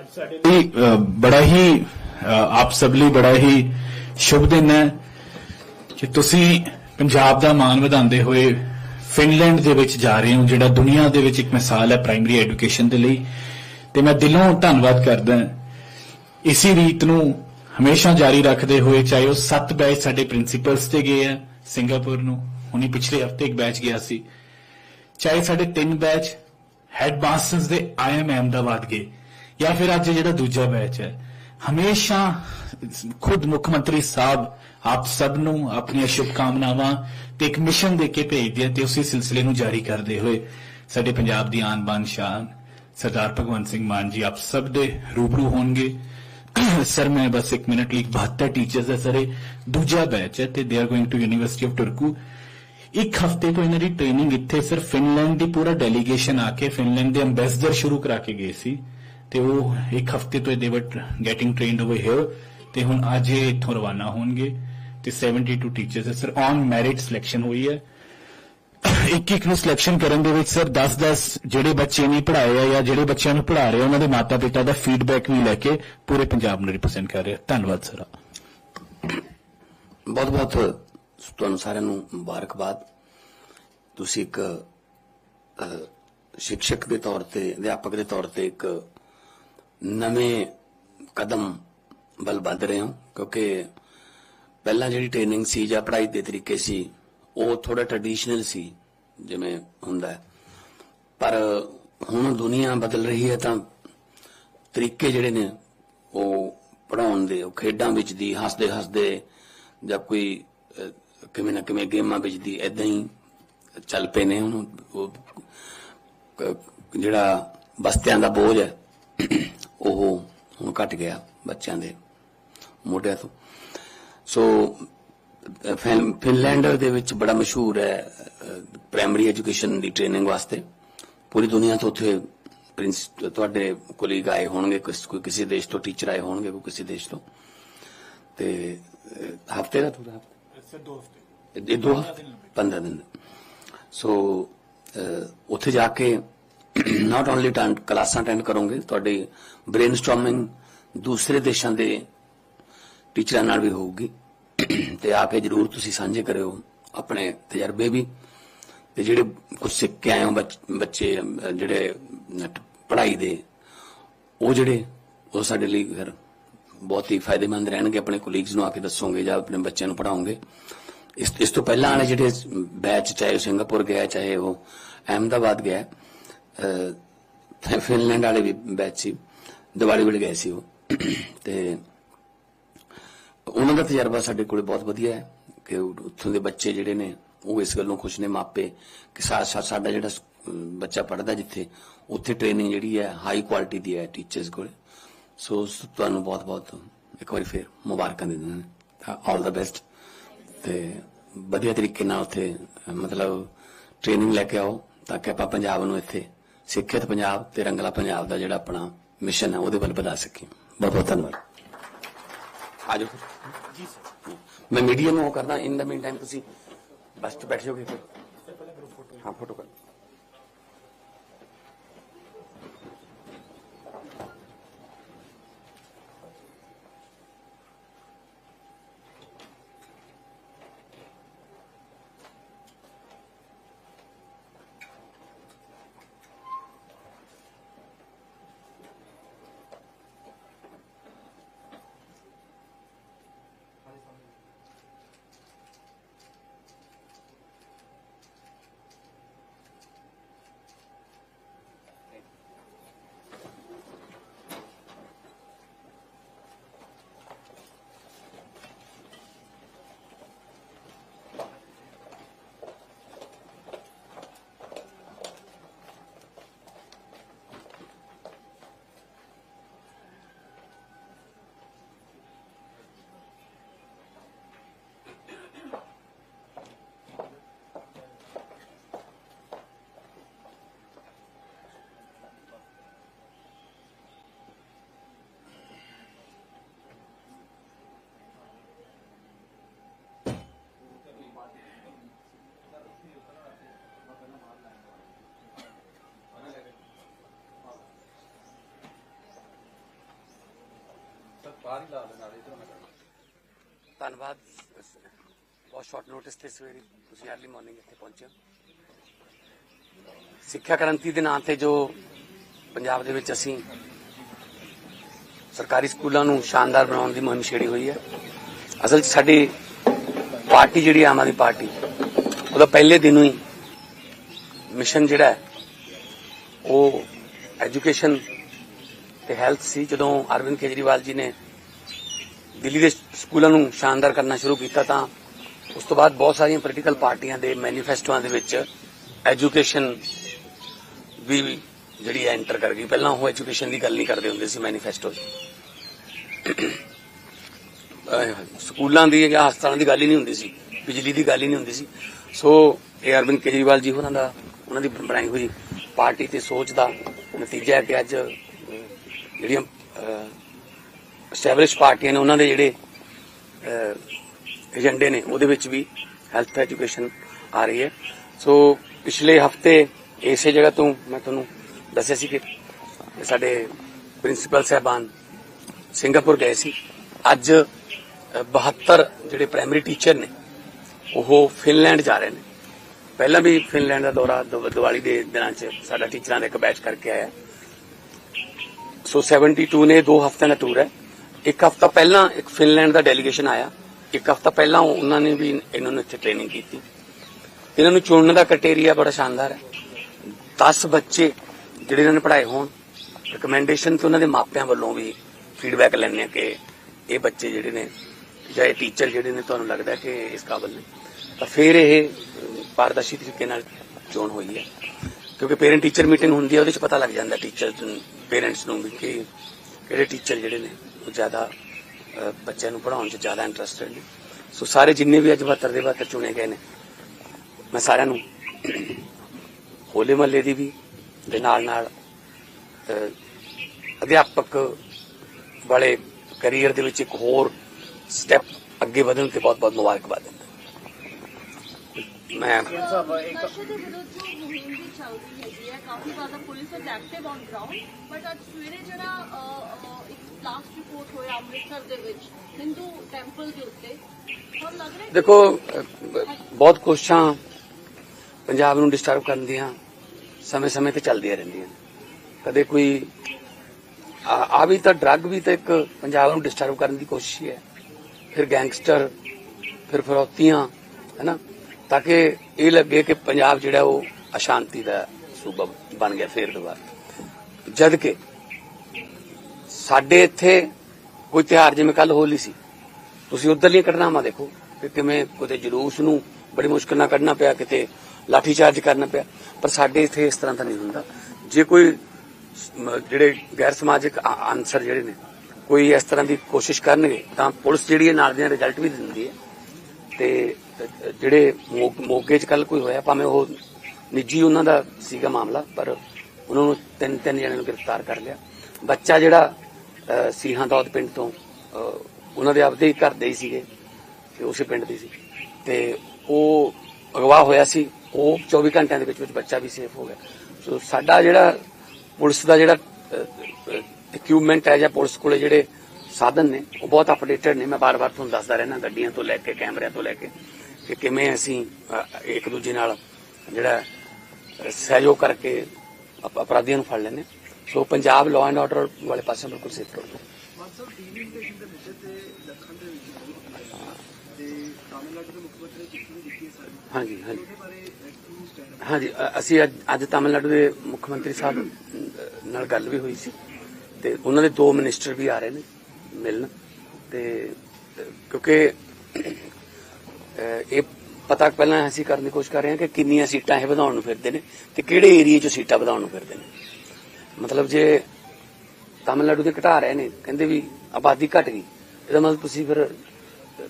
ਅੱਜ ਸਾਡੇ ਲਈ ਬੜਾ ਹੀ ਆਪ ਸਭ ਲਈ ਬੜਾ ਹੀ ਸ਼ੁਭ ਦਿਨ ਹੈ ਕਿ ਤੁਸੀਂ ਪੰਜਾਬ ਦਾ ਮਾਣ ਵਧਾਉਂਦੇ ਹੋਏ ਫਿਨਲੈਂਡ ਦੇ ਵਿੱਚ ਜਾ ਰਹੇ ਹੋ, ਜਿਹੜਾ ਦੁਨੀਆ ਦੇ ਵਿੱਚ ਇੱਕ ਮਿਸਾਲ ਹੈ ਪ੍ਰਾਇਮਰੀ ਐਜੂਕੇਸ਼ਨ ਦੇ ਲਈ। ਤੇ ਮੈਂ ਦਿਲੋਂ ਧੰਨਵਾਦ ਕਰਦਾ ਹਾਂ। ਇਸੇ ਰੀਤ ਨੂੰ ਹਮੇਸ਼ਾ ਜਾਰੀ ਰੱਖਦੇ ਹੋਏ, ਚਾਹੇ ਉਹ 7 ਬੈਚ ਸਾਡੇ ਪ੍ਰਿੰਸੀਪਲਸ ਤੇ ਗਏ ਆ, ਸਿੰਗਾਪੁਰ ਨੂੰ, ਹੁਣੀ ਪਿਛਲੇ ਹਫ਼ਤੇ ਇੱਕ ਬੈਚ ਗਿਆ ਸੀ। ਚਾਹੇ ਸਾਡੇ ਤਿੰਨ ਬੈਚ ਹੈਡ ਮਾਸਟਰਸ ਦੇ ਆਈਐਮ ਅਹਿਮਦਾਬਾਦ ਗਏ। ਜਾਂ ਫਿਰ ਅੱਜ ਜਿਹੜਾ ਦੂਜਾ ਬੈਚ ਹੈ, ਹਮੇਸ਼ਾ ਖੁਦ ਮੁੱਖ ਮੰਤਰੀ ਸਾਹਿਬ ਆਪ ਸਭ ਨੂੰ ਆਪਣੀਆਂ ਸ਼ੁਭਕਾਮਨਾਵਾਂ ਤੇ ਇੱਕ ਮਿਸ਼ਨ ਦੇ ਕੇ ਭੇਜਦੇ ਆ ਤੇ ਉਸੇ ਸਿਲਸਿਲੇ ਨੂੰ ਜਾਰੀ ਕਰਦੇ ਹੋਏ ਸਾਡੇ ਪੰਜਾਬ ਦੀ ਆਨ ਬਾਨ ਸ਼ਾਨ, ਸਰਦਾਰ ਭਗਵੰਤ ਸਿੰਘ ਮਾਨ ਜੀ ਆਪ ਸਭ ਦੇ ਰੂਬਰੂ ਹੋਣਗੇ। ਸਰ, ਮੈਂ ਬਸ ਇੱਕ ਮਿੰਟ ਲਈ 72 ਟੀਚਰਸ ਹੈ ਸਰ ਦੂਜਾ ਬੈਚ ਹੈ ਤੇ they are going to university of Turku ਇੱਕ ਹਫ਼ਤੇ ਤੋਂ ਇਹਨਾਂ ਦੀ ਟ੍ਰੇਨਿੰਗ ਇੱਥੇ ਸਿਰ ਫਿਨਲੈਂਡ ਦੀ ਪੂਰਾ ਡੈਲੀਗੇਸ਼ਨ ਆ ਕੇ ਫਿਨਲੈਂਡ ਦੇ ਐਮਬੈਸਡਰ ਸ਼ੁਰੂ ਕਰਾ ਕੇ ਗਏ ਸੀ। ਤੇ ਉਹ ਇੱਕ ਹਫ਼ਤੇ ਤੋਂ ਦੇ ਵਰ ਗੈਟਿੰਗ ਟ੍ਰੇਨਡ ਓਵਰ ਹੇਅਰ ਤੇ ਹੁਣ ਅੱਜ ਇਹ ਇੱਥੋਂ ਰਵਾਨਾ ਹੋਣਗੇ। ਤੇ 72 teachers sir on merit selection ਹੋਈ ਹੈ। ਇੱਕ ਇੱਕ ਨੂੰ ਸਿਲੈਕਸ਼ਨ ਕਰਨ ਦੇ ਵਿੱਚ ਸਰ 10-10 ਜਿਹੜੇ ਬੱਚੇ ਨਹੀਂ ਪੜ੍ਹਾਏ ਆ ਜਾਂ ਜਿਹੜੇ ਬੱਚਿਆਂ ਨੂੰ ਪੜ੍ਹਾ ਰਹੇ ਉਹਨਾਂ ਦੇ ਮਾਤਾ-ਪਿਤਾ ਦਾ ਫੀਡਬੈਕ ਵੀ ਲੈ ਕੇ ਪੂਰੇ ਪੰਜਾਬ ਨੂੰ ਰਿਪਰੈਜ਼ੈਂਟ ਕਰ ਰਿਹਾ ਧੰਨਵਾਦ ਸਰ ਬਹੁਤ ਬਹੁਤ ਤੁਹਾਨੂੰ ਸਾਰਿਆਂ ਨੂੰ ਮੁਬਾਰਕਬਾਦ। ਤੁਸੀਂ ਇੱਕ ਸ਼ਿਕਸ਼ਕ ਦੇ ਤੌਰ ਤੇ, ਅਧਿਆਪਕ ਦੇ ਤੌਰ ਤੇ ਇੱਕ ਨਵੇਂ ਕਦਮ ਵੱਲ ਵੱਧ ਰਹੇ ਹੋ, ਕਿਉਂਕਿ ਪਹਿਲਾਂ ਜਿਹੜੀ ਟ੍ਰੇਨਿੰਗ ਸੀ ਜਾਂ ਪੜ੍ਹਾਈ ਦੇ ਤਰੀਕੇ ਸੀ, ਉਹ ਥੋੜਾ ਟ੍ਰੈਡੀਸ਼ਨਲ ਸੀ, ਜਿਵੇਂ ਹੁੰਦਾ ਪਰ ਹੁਣ ਦੁਨੀਆ ਬਦਲ ਰਹੀ ਹੈ ਤਾਂ ਤਰੀਕੇ ਜਿਹੜੇ ਨੇ, ਉਹ ਪੜਾਉਣ ਦੇ, ਉਹ ਖੇਡਾਂ ਵਿੱਚ ਦੀ ਹੱਸਦੇ ਹੱਸਦੇ, ਜਾਂ ਕੋਈ ਕਿਵੇਂ ਨਾ ਕਿਵੇਂ ਗੇਮਾਂ ਵਿੱਚ ਦੀ ਐਦਾਂ ਹੀ ਚੱਲ ਪਏ ਨੇ ਹੁਣ। ਉਹ ਜਿਹੜਾ ਬਸਤਿਆਂ ਦਾ ਬੋਝ ਹੈ ਉਹ ਹੁਣ ਘਟ ਗਿਆ ਬੱਚਿਆਂ ਦੇ ਮੋਢਿਆਂ ਤੋਂ। ਸੋ ਅਹ, ਫਿਨ- ਫਿਨਲੈਂਡ ਦੇ ਵਿੱਚ ਬੜਾ ਮਸ਼ਹੂਰ ਹੈ ਪ੍ਰਾਇਮਰੀ ਐਜੂਕੇਸ਼ਨ ਦੀ ਟ੍ਰੇਨਿੰਗ ਵਾਸਤੇ। ਪੂਰੀ ਦੁਨੀਆ ਤੋਂ ਉੱਥੇ ਪ੍ਰਿੰਸ ਤੁਹਾਡੇ ਕੋਲੀਗ ਆਏ ਹੋਣਗੇ ਕੋਈ ਕਿਸੇ ਦੇਸ਼ ਤੋਂ ਟੀਚਰ ਆਏ ਹੋਣਗੇ ਕੋਈ ਕਿਸੇ ਦੇਸ਼ ਤੋਂ। ਤੇ ਹਫ਼ਤੇ ਦਾ ਪੂਰਾ ਸਰ ਦੋ ਹਫ਼ਤੇ। ਇਹ ਦੋ 15 ਦਿਨ। ਸੋ ਉੱਥੇ ਜਾ ਕੇ ਨਾਟ ਓਨਲੀ ਕਲਾਸਾਂ ਅਟੈਂਡ ਕਰੋਗੇ ਤੁਹਾਡੀ ਬ੍ਰੇਨਸਟਾਰਮਿੰਗ ਦੂਸਰੇ ਦੇਸ਼ਾਂ ਦੇ ਟੀਚਰਾਂ ਨਾਲ ਵੀ ਹੋਊਗੀ। ਤੇ ਆ ਕੇ ਜਰੂਰ ਤੁਸੀਂ ਸਾਂਝੇ ਕਰਿਓ ਆਪਣੇ ਤਜਰਬੇ ਵੀ। ਤੇ ਜਿਹੜੇ ਕੁਝ ਸਿੱਖ ਕੇ ਆਏ ਹੋ ਬੱਚ- ਬੱਚੇ, ਜਿਹੜੇ ਪੜ੍ਹਾਈ ਦੇ, ਉਹ ਜਿਹੜੇ, ਉਹ ਸਾਡੇ ਲਈ ਫਿਰ ਬਹੁਤ ਹੀ ਫਾਇਦੇਮੰਦ ਰਹਿਣਗੇ। ਆਪਣੇ ਕੋਲੀਗਸ ਨੂੰ ਆ ਕੇ ਦੱਸੋਗੇ ਜਾਂ ਆਪਣੇ ਬੱਚਿਆਂ ਨੂੰ ਪੜਾਓਗੇ ਇਸ ਇਸ ਤੋਂ ਪਹਿਲਾਂ ਵਾਲੇ ਜਿਹੜੇ ਬੈਚ ਚਾਹੇ ਉਹ ਸਿੰਗਾਪੁਰ ਗਿਆ, ਚਾਹੇ ਉਹ ਅਹਿਮਦਾਬਾਦ ਗਿਆ ਫਿਨਲੈਂਡ ਵਾਲੇ ਵੀ ਬੈਚ ਸੀ, ਦੀਵਾਲੀ ਵੇਲੇ ਗਏ ਸੀ ਉਹ। ਤੇ ਉਹਨਾਂ ਦਾ ਤਜਰਬਾ ਸਾਡੇ ਕੋਲੇ ਬਹੁਤ ਵਧੀਆ ਹੈ ਕਿ ਉੱਥੋਂ ਦੇ ਬੱਚੇ ਜਿਹੜੇ ਨੇ, ਉਹ ਇਸ ਗੱਲੋਂ ਖੁਸ਼ ਨੇ ਮਾਪੇ ਕਿ ਸਾ- ਸਾਡਾ ਜਿਹੜਾ ਬੱਚਾ ਪੜਦਾ ਜਿੱਥੇ, ਉੱਥੇ ਟ੍ਰੇਨਿੰਗ ਜਿਹੜੀ ਹੈ ਹਾਈ ਕੁਆਲਿਟੀ ਦੀ ਹੈ ਟੀਚਰਸ ਕੋਲ। ਸੋ ਤੁਹਾਨੂੰ ਬਹੁਤ ਬਹੁਤ ਇੱਕ ਵਾਰੀ ਫੇਰ ਮੁਬਾਰਕਾਂ ਦਿੰਦੇ ਨੇ। ਆਲ ਦਾ ਬੈਸਟ ਤੇ ਵਧੀਆ ਤਰੀਕੇ ਨਾਲ ਉੱਥੇ, ਮਤਲਬ ਟ੍ਰੇਨਿੰਗ ਲੈ ਕੇ ਆਓ ਤਾਂ ਕਿ ਆਪਾਂ ਪੰਜਾਬ ਨੂੰ ਇੱਥੇ ਸਿੱਖਿਅਤ ਪੰਜਾਬ ਤੇ ਰੰਗਲਾ ਪੰਜਾਬ ਦਾ ਜਿਹੜਾ ਆਪਣਾ ਮਿਸ਼ਨ ਹੈ, ਉਹਦੇ ਵੱਲ ਵਧਾ ਸਕੀਏ ਬਹੁਤ ਬਹੁਤ ਧੰਨਵਾਦ। ਆਜੋ ਜੀ ਸਰ ਮੈਂ ਮੀਡੀਆ ਨੂੰ ਉਹ ਕਰਦਾ ਇਨ ਦਾ ਮੀਨ ਟਾਈਮ ਤੁਸੀਂ ਬਸ ਤੇ ਬੈਠ ਜਾਓਗੇ ਫਿਰ। ਹਾਂ ਫੋਟੋ ਕਰ। ਧੰਨਵਾਦ। ਬਹੁਤ ਸ਼ਾਰਟ ਨੋਟਿਸ ਤੇ ਸਵੇਰੇ ਤੁਸੀਂ ਅਰਲੀ ਮਾਰਨਿੰਗ ਇੱਥੇ ਪਹੁੰਚੇ ਸਿੱਖਿਆ ਕ੍ਰਾਂਤੀ ਦੇ ਨਾਂ ਤੇ ਜੋ ਪੰਜਾਬ ਦੇ ਵਿੱਚ ਅਸੀਂ ਸਰਕਾਰੀ ਸਕੂਲਾਂ ਨੂੰ ਸ਼ਾਨਦਾਰ ਬਣਾਉਣ ਦੀ ਮੁਹਿੰਮ ਛੇੜੀ ਹੋਈ ਹੈ। ਅਸਲ 'ਚ ਸਾਡੀ ਪਾਰਟੀ ਜਿਹੜੀ ਆਮ ਆਦਮੀ ਪਾਰਟੀ, ਉਹਦਾ ਪਹਿਲੇ ਦਿਨੋਂ ਹੀ ਮਿਸ਼ਨ ਜਿਹੜਾ ਉਹ ਐਜੂਕੇਸ਼ਨ ਤੇ ਹੈਲਥ ਸੀ। ਜਦੋਂ ਅਰਵਿੰਦ ਕੇਜਰੀਵਾਲ ਜੀ ਨੇ ਦਿੱਲੀ ਦੇ ਸਕੂਲਾਂ ਨੂੰ ਸ਼ਾਨਦਾਰ ਕਰਨਾ ਸ਼ੁਰੂ ਕੀਤਾ ਤਾਂ ਉਸ ਤੋਂ ਬਾਅਦ ਬਹੁਤ ਸਾਰੀਆਂ ਪੋਲੀਟੀਕਲ ਪਾਰਟੀਆਂ ਦੇ ਮੈਨੀਫੈਸਟੋਆਂ ਦੇ ਵਿੱਚ ਐਜੂਕੇਸ਼ਨ ਵੀ ਜਿਹੜੀ ਐਂਟਰ ਕਰ ਗਈ। ਪਹਿਲਾਂ ਉਹ ਐਜੂਕੇਸ਼ਨ ਦੀ ਗੱਲ ਨਹੀਂ ਕਰਦੇ ਹੁੰਦੇ ਸੀ ਮੈਨੀਫੈਸਟੋ 'ਚ ਸਕੂਲਾਂ ਦੀ ਜਾਂ ਹਸਪਤਾਲਾਂ ਦੀ ਗੱਲ ਹੀ ਨਹੀਂ ਹੁੰਦੀ ਸੀ, ਬਿਜਲੀ ਦੀ ਗੱਲ ਹੀ ਨਹੀਂ ਹੁੰਦੀ ਸੀ। ਸੋ ਇਹ ਅਰਵਿੰਦ ਕੇਜਰੀਵਾਲ ਜੀ ਹੋਰਾਂ ਦਾ, ਉਹਨਾਂ ਦੀ ਬਣਾਈ ਹੋਈ ਪਾਰਟੀ ਤੇ ਸੋਚ ਦਾ ਨਤੀਜਾ ਹੈ ਕਿ ਅੱਜ ਜਿਹੜੀਆਂ ਐਸਟੈਬਲਿਸ਼ ਪਾਰਟੀਆਂ ਨੇ ਉਹਨਾਂ ਦੇ ਜਿਹੜੇ ਏਜੰਡੇ ਨੇ ਉਹਦੇ ਵਿੱਚ ਵੀ ਹੈਲਥ ਐਜੂਕੇਸ਼ਨ ਆ ਰਹੀ ਹੈ। ਸੋ ਪਿਛਲੇ ਹਫ਼ਤੇ ਇਸੇ ਜਗ੍ਹਾ ਤੋਂ ਮੈਂ ਤੁਹਾਨੂੰ ਦੱਸਿਆ ਸੀ ਕਿ ਸਾਡੇ ਪ੍ਰਿੰਸੀਪਲ ਸਾਹਿਬਾਨ ਸਿੰਗਾਪੁਰ ਗਏ ਸੀ। ਅੱਜ ਅ, 72 ਜਿਹੜੇ ਪ੍ਰਾਇਮਰੀ ਟੀਚਰ ਨੇ ਉਹ ਫਿਨਲੈਂਡ ਜਾ ਰਹੇ ਨੇ। ਪਹਿਲਾਂ ਵੀ ਫਿਨਲੈਂਡ ਦਾ ਦੌਰਾ ਦਿਵ- ਦੀਵਾਲੀ ਦੇ ਦਿਨਾਂ 'ਚ ਸਾਡਾ ਟੀਚਰਾਂ ਦਾ ਇੱਕ ਬੈਚ ਕਰਕੇ ਆਇਆ। ਸੋ 72 ਨੇ ਦੋ ਹਫ਼ਤਿਆਂ ਦਾ ਟੂਰ ਹੈ। ਇੱਕ ਹਫ਼ਤਾ ਪਹਿਲਾਂ ਇੱਕ ਫਿਨਲੈਂਡ ਦਾ ਡੈਲੀਗੇਸ਼ਨ ਆਇਆ। ਇੱਕ ਹਫ਼ਤਾ ਪਹਿਲਾਂ ਉਹਨਾਂ ਨੇ ਵੀ ਇਹਨਾਂ ਨੂੰ ਇੱਥੇ ਟ੍ਰੇਨਿੰਗ ਕੀਤੀ। ਇਹਨਾਂ ਨੂੰ ਚੁਣਨ ਦਾ ਕ੍ਰਾਈਟੇਰੀਆ ਬੜਾ ਸ਼ਾਨਦਾਰ ਹੈ। 10 ਬੱਚੇ ਜਿਹੜੇ ਇਹਨਾਂ ਨੇ ਪੜ੍ਹਾਏ ਹੋਣ ਰეკਮੈਂਡੇਸ਼ਨ ਤੇ ਉਹਨਾਂ ਦੇ ਮਾਪਿਆਂ ਵੱਲੋਂ ਵੀ ਫੀਡਬੈਕ ਲੈਣੇ ਆ ਕਿ ਇਹ ਬੱਚੇ ਜਿਹੜੇ ਨੇ ਜਾਂ ਇਹ ਟੀਚਰ ਜਿਹੜੇ ਨੇ, ਤੁਹਾਨੂੰ ਲੱਗਦਾ ਕਿ ਇਸ ਕਾਬਲ ਨੇ? ਤਾਂ ਫਿਰ ਇਹ ਪਾਰਦਰਸ਼ੀ ਤਰੀਕੇ ਨਾਲ ਚੋਣ ਹੋਈ ਹੈ। ਕਿਉਂਕਿ ਪੇਰੈਂਟ ਟੀਚਰ ਮੀਟਿੰਗ ਹੁੰਦੀ ਹੈ, ਉਹਦੇ 'ਚ ਪਤਾ ਲੱਗ ਜਾਂਦਾ ਟੀਚਰ ਪੇਰੈਂਟਸ ਨੂੰ ਵੀ ਕਿ ਕਿਹੜੇ ਟੀਚਰ ਜਿਹੜੇ ਨੇ। ਉਹ ਜ਼ਿਆਦਾ ਬੱਚਿਆਂ ਨੂੰ ਪੜ੍ਹਾਉਣ 'ਚ ਜ਼ਿਆਦਾ ਇੰਟਰਸਟਡ ਨੇ। ਸੋ ਸਾਰੇ ਜਿੰਨੇ ਵੀ ਅੱਜ 72 ਦੇ 72 ਚੁਣੇ ਗਏ ਨੇ ਮੈਂ ਸਾਰਿਆਂ ਨੂੰ ਹੋਲੇ ਮਹੱਲੇ ਦੀ ਵੀ ਦੇ ਨਾਲ ਨਾਲ ਅ, ਅਧਿਆਪਕ ਵਾਲੇ ਕੈਰੀਅਰ ਦੇ ਵਿੱਚ ਇੱਕ ਹੋਰ ਸਟੈਪ ਅੱਗੇ ਵਧਣ ਤੇ ਬਹੁਤ ਬਹੁਤ ਮੁਬਾਰਕਬਾਦ ਦਿੰਦਾ। ਮੈਂ ਨਸ਼ੇ ਦੇ ਵਿਰੁੱਧ ਜੋ ਮੁਹਿੰਮ ਵੀ ਚੱਲ ਰਹੀ ਹੈਗੀ ਹੈ ਕਾਫੀ ਜ਼ਿਆਦਾ police is active on ground but ਅੱਜ ਸਵੇਰੇ ਜਿਹੜਾ ਅਹ, ਅਹ, ਇੱਕ ਲਾਸਟ ਰਿਪੋਰਟ ਹੋਇਆ ਅੰਮ੍ਰਿਤਸਰ ਦੇ ਵਿੱਚ ਹਿੰਦੂ ਟੈਂਪਲ ਦੇ ਉੱਤੇ। ਤੁਹਾਨੂੰ ਲੱਗ ਰਿਹਾ ਹੈ ਦੇਖੋ ਬਹੁਤ ਕੋਸ਼ਿਸ਼ਾਂ ਪੰਜਾਬ ਨੂੰ ਡਿਸਟਰਬ ਕਰਨ ਦੀਆਂ ਸਮੇਂ-ਸਮੇਂ ਤੇ ਚੱਲਦੀਆਂ ਰਹਿੰਦੀਆਂ ਕਦੇ ਕੋਈ ਆ ਵੀ ਤਾਂ ਡਰੱਗ ਵੀ ਤਾਂ ਇੱਕ ਪੰਜਾਬ ਨੂੰ ਡਿਸਟਰਬ ਕਰਨ ਦੀ ਕੋਸ਼ਿਸ਼ ਹੀ ਹੈ। ਫਿਰ ਗੈਂਗਸਟਰ ਫਿਰ ਫਰੌਤੀਆਂ ਹੈਨਾ? ਤਾਂ ਕਿ ਇਹ ਲੱਗੇ ਕਿ ਪੰਜਾਬ ਜਿਹੜਾ ਉਹ ਅਸ਼ਾਂਤੀ ਦਾ ਸੂਬਾ ਬਣ ਗਿਆ ਫੇਰ ਦੁਬਾਰਾ। ਜਦ ਕਿ ਸਾਡੇ ਇੱਥੇ ਕੋਈ ਤਿਉਹਾਰ, ਜਿਵੇਂ ਕੱਲ ਹੋਲੀ ਸੀ, ਤੁਸੀਂ ਉਧਰਲੀਆਂ ਘਟਨਾਵਾਂ ਦੇਖੋ ਕਿ ਕਿਵੇਂ ਕਿਤੇ ਜਲੂਸ ਨੂੰ ਬੜੀ ਮੁਸ਼ਕਲ ਨਾਲ ਕੱਢਣਾ ਪਿਆ, ਕਿਤੇ ਲਾਠੀ ਚਾਰਜ ਕਰਨਾ ਪਿਆ, ਪਰ ਸਾਡੇ ਇੱਥੇ ਇਸ ਤਰ੍ਹਾਂ ਤਾਂ ਨਹੀਂ ਹੁੰਦਾ। ਜੇ ਕੋਈ ਜਿਹੜੇ ਗੈਰ ਸਮਾਜਿਕ ਆ- ਅਨਸਰ ਜਿਹੜੇ ਨੇ, ਕੋਈ ਇਸ ਤਰ੍ਹਾਂ ਦੀ ਕੋਸ਼ਿਸ਼ ਕਰਨਗੇ, ਤਾਂ ਪੁਲਿਸ ਜਿਹੜੀ ਹੈ ਨਾਲ ਦੀਆਂ ਰਿਜ਼ਲਟ ਵੀ ਦਿੰਦੀ ਹੈ। ਤੇ ਜਿਹੜੇ ਮੋ- ਮੋਗੇ ਚ ਕੱਲ ਕੋਈ ਹੋਇਆ, ਭਾਵੇਂ ਉਹ ਨਿੱਜੀ ਉਹਨਾਂ ਦਾ ਸੀਗਾ ਮਾਮਲਾ, ਪਰ ਉਹਨਾਂ ਨੂੰ ਤਿੰਨ ਤਿੰਨ ਜਣਿਆਂ ਨੂੰ ਗ੍ਰਿਫਤਾਰ ਕਰ ਲਿਆ। ਬੱਚਾ ਜਿਹੜਾ ਸੀਹਾਂ ਦੌਦ ਪਿੰਡ ਤੋਂ ਉਹਨਾਂ ਦੇ ਆਪਦੇ ਹੀ ਘਰ ਦੇ ਹੀ ਸੀਗੇ, ਤੇ ਉਸੇ ਪਿੰਡ ਦੇ ਸੀ। ਤੇ ਉਹ ਅਗਵਾ ਹੋਇਆ ਸੀ, ਉਹ 24 ਘੰਟਿਆਂ ਦੇ ਵਿੱਚ ਵਿੱਚ ਬੱਚਾ ਵੀ ਸੇਫ ਹੋ ਗਿਆ। ਸੋ ਸਾਡਾ ਜਿਹੜਾ ਪੁਲਿਸ ਦਾ ਜਿਹੜਾ ਇਕਵਿਪਮੈਂਟ ਹੈ ਜਾਂ ਪੁਲਿਸ ਕੋਲੇ ਜਿਹੜੇ ਸਾਧਨ ਨੇ, ਉਹ ਬਹੁਤ ਅਪਡੇਟਡ ਨੇ। ਮੈਂ ਬਾਰ-ਬਾਰ ਤੁਹਾਨੂੰ ਦੱਸਦਾ ਰਹਿਣਾ ਗੱਡੀਆਂ ਤੋਂ ਲੈ ਕੇ, ਕੈਮਰਿਆਂ ਤੋਂ ਲੈ ਕੇ, ਕਿ ਕਿਵੇਂ ਅਸੀਂ ਇੱਕ ਦੂਜੇ ਨਾਲ ਜਿਹੜਾ ਸਹਿਯੋਗ ਕਰਕੇ ਅਪਰਾਧੀਆਂ ਨੂੰ ਫੜ ਲੈਂਦੇ so Punjab law and order ਵਾਲੇ ਪਾਸੇ ਬਿਲਕੁਲ ਸੇਫ ਸਾਰੀ। ਹਾਂਜੀ ਹਾਂਜੀ। ਹਾਂਜੀ ਅਸੀਂ ਅੱਜ ਤਾਮਿਲਨਾਡੂ ਦੇ ਮੁੱਖ ਮੰਤਰੀ ਸਾਹਿਬ ਨਾਲ ਗੱਲ ਵੀ ਹੋਈ ਸੀ ਤੇ ਉਹਨਾਂ ਦੇ ਦੋ ਮਿਨਿਸਟਰ ਵੀ ਆ ਰਹੇ ਨੇ ਮਿਲਣ ਤੇ ਕਿਉਂਕਿ ਇਹ ਪਤਾ ਪਹਿਲਾਂ ਅਸੀਂ ਕਰਨ ਦੀ ਕੋਸ਼ਿਸ਼ ਕਰ ਰਹੇ ਹਾਂ ਕਿ ਕਿੰਨੀਆਂ ਸੀਟਾਂ ਇਹ ਵਧਾਉਣ ਨੂੰ ਫਿਰਦੇ ਨੇ ਤੇ ਕਿਹੜੇ ਏਰੀਏ 'ਚ ਸੀਟਾਂ ਵਧਾਉਣ ਨੂੰ ਫਿਰਦੇ ਨੇ। ਮਤਲਬ ਜੇ ਤਾਮਿਲਨਾਡੂ ਦੇ ਘਟਾ ਰਹੇ ਨੇ, ਕਹਿੰਦੇ ਵੀ ਆਬਾਦੀ ਘਟ ਗਈ, ਇਹਦਾ ਮਤਲਬ ਤੁਸੀਂ ਫਿਰ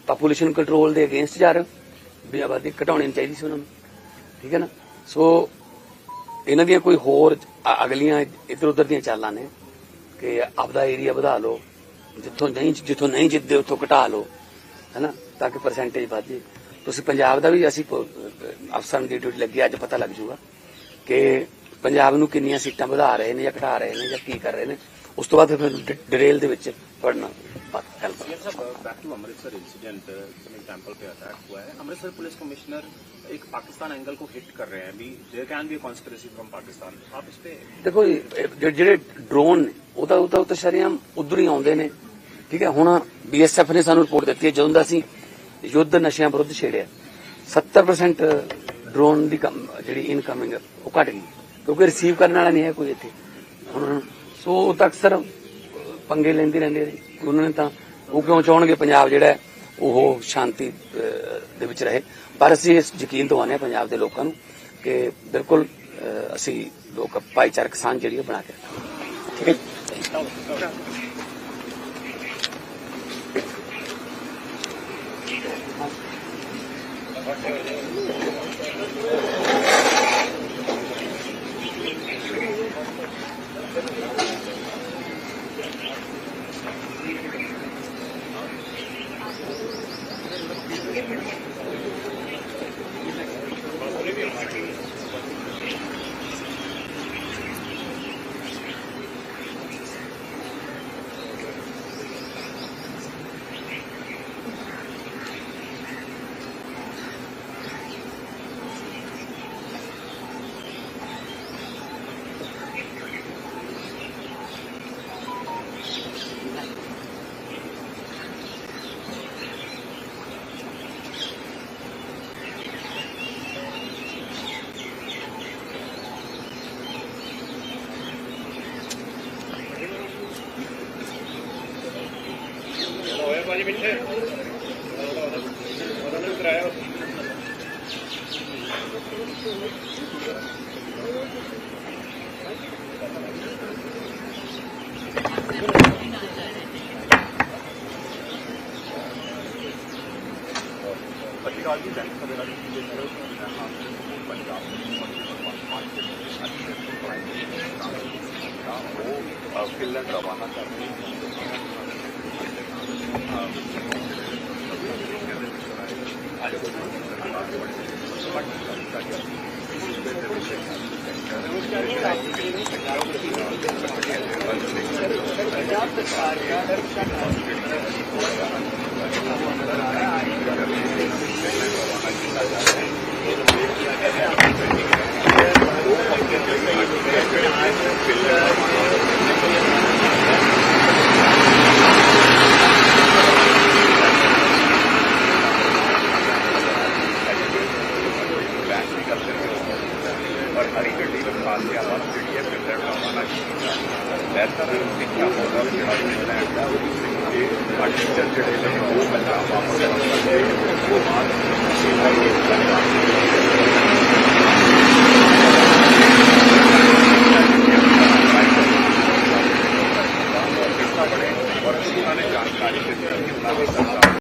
ਪਾਪੂਲੇਸ਼ਨ ਕੰਟਰੋਲ ਦੇ ਅਗੇਂਸਟ ਜਾ ਰਹੇ ਹੋ? ਵੀ ਆਬਾਦੀ ਘਟਾਉਣੀ ਚਾਹੀਦੀ ਸੀ ਉਹਨਾਂ ਨੂੰ। ਠੀਕ ਹੈ ਨਾ? ਸੋ ਇਹਨਾਂ ਦੀਆਂ ਕੋਈ ਹੋਰ ਅਗਲੀਆਂ ਇੱਧਰ ਉੱਧਰ ਦੀਆਂ ਚਾਲਾਂ ਨੇ ਕਿ ਆਪਦਾ ਏਰੀਆ ਵਧਾ ਲਓ, ਜਿੱਥੋਂ ਨਹੀਂ ਜਿੱਥੋਂ ਨਹੀਂ ਜਿੱਤਦੇ, ਉੱਥੋਂ ਘਟਾ ਲਓ ਹੈਨਾ ਤਾਂ ਕਿ ਪਰਸੈਂਟੇਜ ਵਧ ਜੇ ਤੁਸੀਂ ਪੰਜਾਬ ਦਾ ਵੀ ਅਸੀਂ ਅਫਸਰਾਂ ਦੀ ਡਿਊਟੀ ਲੱਗੀ, ਅੱਜ ਪਤਾ ਲੱਗ ਜੂਗਾ ਕਿ ਪੰਜਾਬ ਨੂੰ ਕਿੰਨੀਆਂ ਸੀਟਾਂ ਵਧਾ ਰਹੇ ਨੇ ਜਾਂ ਘਟਾ ਰਹੇ ਨੇ ਜਾਂ ਕੀ ਕਰ ਰਹੇ ਨੇ ਉਸ ਤੋਂ ਬਾਅਦ ਫਿਰ ਡਿਟੇਲ ਦੇ ਵਿੱਚ ਪੜਨਾ हेल्प सीएम साहब बैक टू अमृतसर इंसिडेंट जिसमें टेम्पल पे अटैक हुआ है अमृतसर पुलिस कमिश्नर एक पाकिस्तान एंगल को हिट कर रहे हैं अभी there can be conspiracy from Pakistan आप इस पे ਦੇਖੋ ਜੀ, ਇਹ ਜਿਹੜੇ- ਜਿਹੜੇ ਡਰੋਨ ਉਹਦਾ ਉਹਦਾ ਉਹ ਤਾਂ ਸ਼ਰੇਆਮ ਉਧਰ ਹੀ ਆਉਂਦੇ ਨੇ ਠੀਕ ਹੈ ਹੁਣ ਬੀਐਸਐਫ ਨੇ ਸਾਨੂੰ ਰਿਪੋਰਟ ਦਿੱਤੀ ਹੈ ਜਦੋਂ ਦਾ ਅਸੀਂ ਯੁੱਧ ਨਸ਼ਿਆਂ ਵਿਰੁੱਧ ਛੇੜਿਆ 70% ਡਰੋਨ ਦੀ ਕਮ- ਜਿਹੜੀ ਇਨਕਮਿੰਗ ਉਹ ਘਟ ਗਈ ਕਿਉਂਕਿ ਰਿਸੀਵ ਕਰਨ ਵਾਲਾ ਨਹੀਂ ਹੈ ਕੋਈ ਇੱਥੇ। ਹੁਣ ਸੋ ਉਹ ਤਾਂ ਅਕਸਰ ਪੰਗੇ ਲੈਂਦੇ ਰਹਿੰਦੇ ਨੇ। ਉਹਨਾਂ ਨੇ ਤਾਂ ਉਹ ਕਿਉਂ ਚਾਹਣਗੇ ਪੰਜਾਬ ਜਿਹੜਾ ਉਹ ਸ਼ਾਂਤੀ ਦੇ ਵਿੱਚ ਰਹੇ। ਪਰ ਅਸੀਂ ਇਸ ਯਕੀਨ ਦਵਾਉਂਦੇ ਹਾਂ ਪੰਜਾਬ ਦੇ ਲੋਕਾਂ ਨੂੰ ਕਿ ਬਿਲਕੁਲ ਅਸੀਂ ਲੋਕ ਭਾਈਚਾਰਕ ਸਾਂਝ ਜਿਹੜੀ ਹੈ ਬਣਾ ਕੇ ਠੀਕ ਹੈ ਪੰਜ ਪਿੱਛੇ ਉਹਨਾਂ ਨੂੰ ਕਰਾਇਆ पंजाब की बैंक वगैरह की ਪਰਿਆਪਤ ਕਾਰ ਕੀਤਾ ਜਾ ਰਿਹਾ हरी गड्डी पास के आवास जी है, फिर लड़ा बेहतर सिक्ख्या होगा इंग्लैंड का टीचर जोड़े ने वो पहला वापस वो बाद